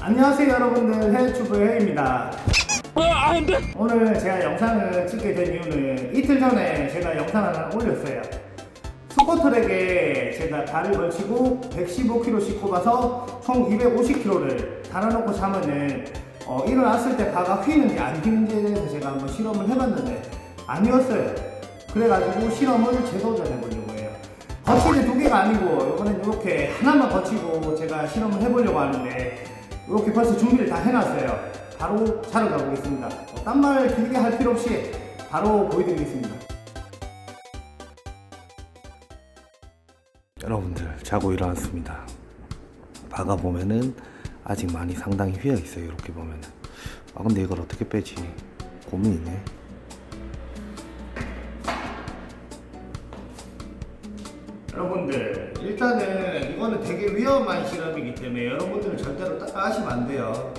안녕하세요 여러분들. 해외튜브 해입니다. 아, 아, 오늘 제가 영상을 찍게 된 이유는 이틀 전에 제가 영상을 하나 올렸어요. 스쿼트랙에 제가 발을 걸치고 115kg씩 꼽아서 총 250kg를 달아놓고 자면은 어, 일어났을 때 바가 휘는지 안 휘는지에 대해서 제가 한번 실험을 해봤는데 아니었어요. 그래가지고 실험을 재도전해 보려고 해요. 거치대 두 개가 아니고 이번엔 이렇게 하나만 거치고 제가 실험을 해보려고 하는데 이렇게 벌써 준비를 다 해놨어요. 바로 자러 가보겠습니다. 어, 딴말 길게 할 필요 없이 바로 보여드리겠습니다. 여러분들 자고 일어났습니다. 바가 보면은 아직 많이 상당히 휘어 있어요 이렇게 보면은. 아 근데 이걸 어떻게 빼지? 고민이네. 여러분들 일단은 이거는 되게 위험한 실험이기 때문에 여러분들은 절대로 따라하시면 안 돼요.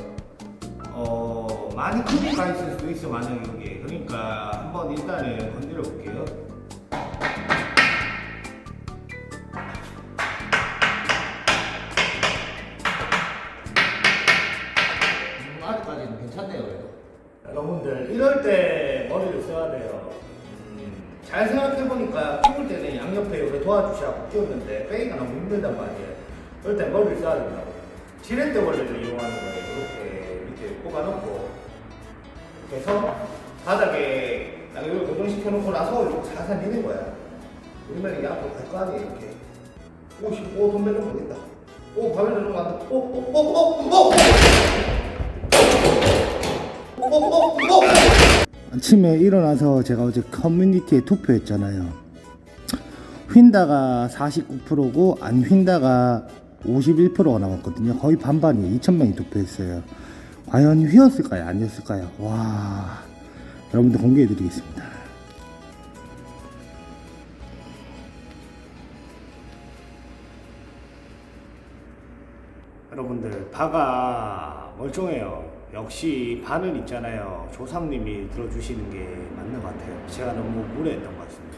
어 많이 크게 가 있을 수도 있어 만약에 여기 그러니까 한번 일단은 건드려 볼게요 여러분들 이럴 때 머리를 써야 돼요. 음, 잘 생각해보니까 키울 때는 양옆에 이렇게 도와주시라고 키웠는데 빼기가 너무 힘들단 말이에요. 그럴 때 머리를 써야 된다고. 지렛대 원리를 이용하는 거예요. 이렇게 밑에 꼽아놓고. 이렇게 해서 바닥에 딱 이걸 고정시켜 놓고 나서 이렇게 살살 미는 거야. 그러면 이게 앞으로 갈 거 아니에요 이렇게. 오, 씨, 오, 돈 내려면 모르겠다. 오, 밤에 내려면 안 돼. 오, 오, 오, 오, 오! 아침에 일어나서 제가 어제 커뮤니티에 투표했잖아요. 휜다가 49%고 안 휜다가 51%가 나왔거든요. 거의 반반이에요. 2,000명이 투표했어요. 과연 휘었을까요? 아니었을까요? 와, 여러분들 공개해드리겠습니다. 여러분들 바가 멀쩡해요. 역시 반은 있잖아요. 조상님이 들어주시는 게 맞는 것 같아요. 제가 너무 무례했던 것 같습니다.